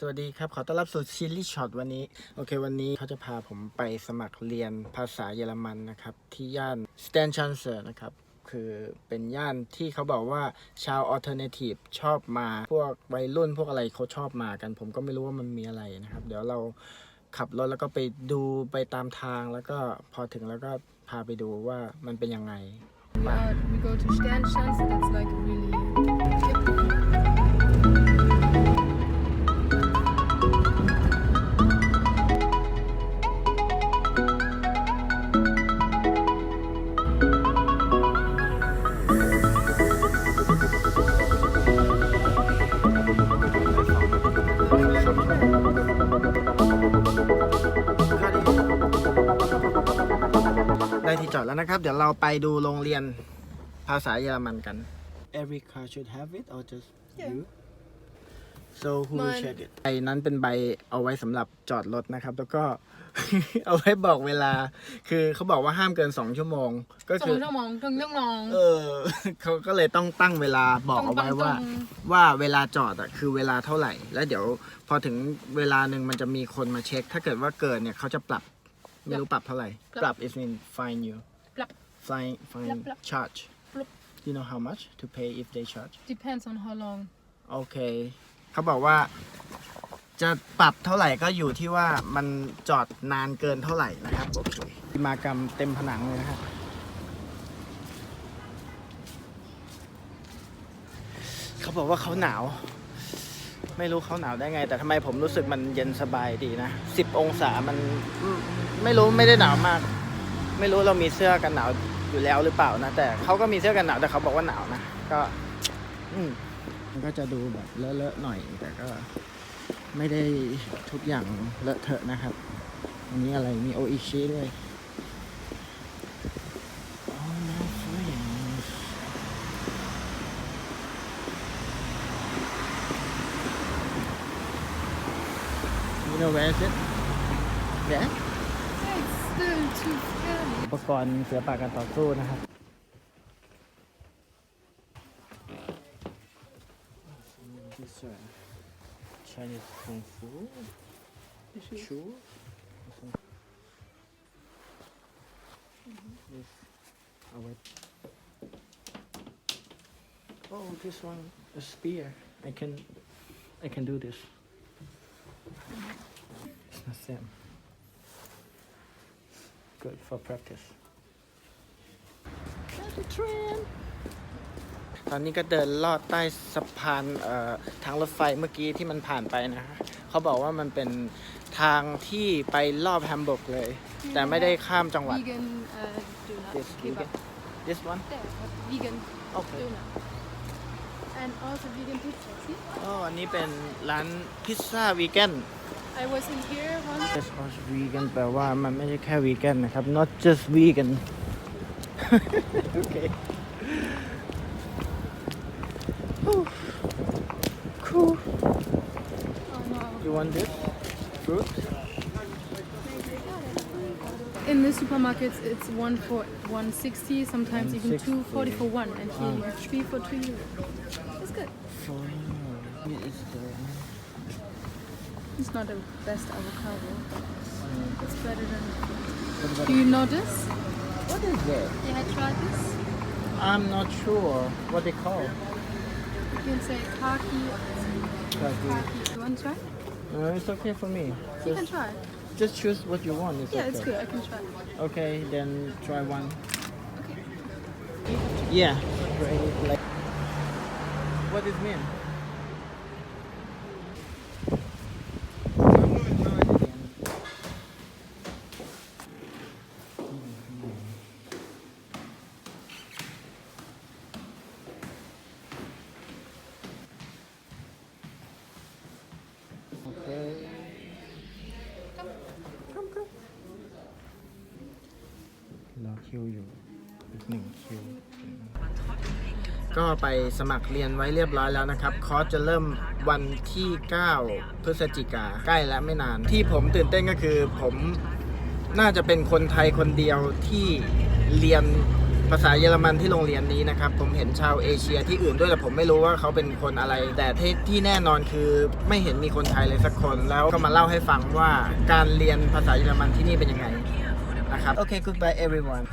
สวัสดีครับ ขอต้อนรับสู่ชิลลี่ช็อตวันนี้ โอเค วันนี้เขาจะพาผมไปสมัครเรียนภาษาเยอรมันนะครับ ที่ย่านสแตนชันเซอร์นะครับ คือเป็นย่านที่เขาบอกว่าชาวอ l เทอร์เนทีฟชอบมา พวกวัยรุ่นพวกอะไรเขาชอบมากัน ผมก็ไม่รู้ว่ามันมีอะไรนะครับ เดี๋ยวเราขับรถแล้วก็ไปดูไปตามทางแล้วก็พอถึงแล้วก็พาไปดูว่ามันเป็นยังไง We, are, we go to Sternschanze, that's like really จอดแล้วนะครับ เดี๋ยวเราไปดูโรงเรียนภาษาเยอรมันกัน Every car should have it or just Yeah. you so who will Mine. check it ใบนั้นเป็นใบเอาไว้สำหรับจอดรถนะครับ แล้วก็ เอาไว้บอกเวลา คือเขาบอกว่าห้ามเกิน2ชั่วโมง ก็สอคืงอ ชั่วโมงครึ่งชั่วโมง เออ เขาก็เลยต้องตั้งเวลาบอกเอาไว้ว่า ตรงว่าเวลาจอดอะคือเวลาเท่าไหร่ แล้วเดี๋ยวพอถึงเวลาหนึ่งมันจะมีคนมาเช็ค ถ้าเกิดว่าเกินเนี่ยเขาจะปรับ ไม่รู้ปรับเท่าไหร่ ปรับ is mean fine you ปรับ fine fine ปรับปรับ charge ปรับ you know how much to pay if they charge depends on how long โอเคเขาบอกว่า จะปรับเท่าไหร่ก็อยู่ที่ว่ามันจอดนานเกินเท่าไหร่นะครับโอเคพิมากรรมเต็มผนังเลยนะครับเขาบอกว่าเขาหนาว ไม่รู้เขาหนาวได้ไง แต่ทำไมผมรู้สึกมันเย็นสบายดีนะสิบองศามันไม่รู้ไม่ได้หนาวมาก ไม่รู้เรามีเสื้อกันหนาวอยู่แล้วหรือเปล่านะแต่เขาก็มีเสื้อกันหนาวแต่เขาบอกว่าหนาวนะก็ อืมมันก็จะดูแบบเลอะๆหน่อย แต่ก็ไม่ได้ทุกอย่างเลอะเทอะนะครับอันนี้อะไรมีโออิชิด้วย You know where is it? Yeah? it's still too early อุปกรณ์เสือป่าการต่อสู้นะครับ This uh, Chinese Kung Fu shoe. This, oh wait. Oh, this one, a spear. I can, I can do this. It's not same. Good for practice. train ตอนนี้ก็เดินลอดใต้สะพานเอ่อทางรถไฟเมื่อกี้ที่มันผ่านไปนะฮะเขาบอกว่ามันเป็นทางที่ไปรอบแฮมเบิร์กเลย แต่ไม่ได้ข้ามจังหวัด vegan uh, donut This vegan kebab this one there vegan okay donut and also vegan pizza see อ๋ออันนี้เป็นร้านพิซซ่าวีแกน I was in here once Just was vegan แปลว่ามันไม่ใช่แค่วีแกนนะครับ not just vegan โอเค cool oh no you want this fruit In the supermarkets, it's one for 160, sometimes even 160. two forty for one, and here Ah. you have three for two euros. It's good. for you is the It's not the best avocado, but it's better than. Do you know this? what is it Yeah, I tried this. I'm not sure what they call You can say khaki. Khaki. You want to try? no it's okay for me You can try. just choose what you want it's Yeah, okay it's good. I can try. okay then try one Okay. yeah what does it mean รอคิวอยู่อีกหนึ่งคิว ก็ไปสมัครเรียนไว้เรียบร้อยแล้วนะครับ คอร์สจะเริ่มวันที่ 9 พฤศจิกาใกล้แล้วไม่นาน ที่ผมตื่นเต้นก็คือผมน่าจะเป็นคนไทยคนเดียวที่เรียนภาษาเยอรมันที่โรงเรียนนี้นะครับ ผมเห็นชาวเอเชียที่อื่นด้วยแต่ผมไม่รู้ว่าเขาเป็นคนอะไร แต่ที่ที่แน่นอนคือไม่เห็นมีคนไทยเลยสักคน แล้วก็มาเล่าให้ฟังว่าการเรียนภาษาเยอรมันที่นี่เป็นยังไง นะครับ โอเค goodbye everyone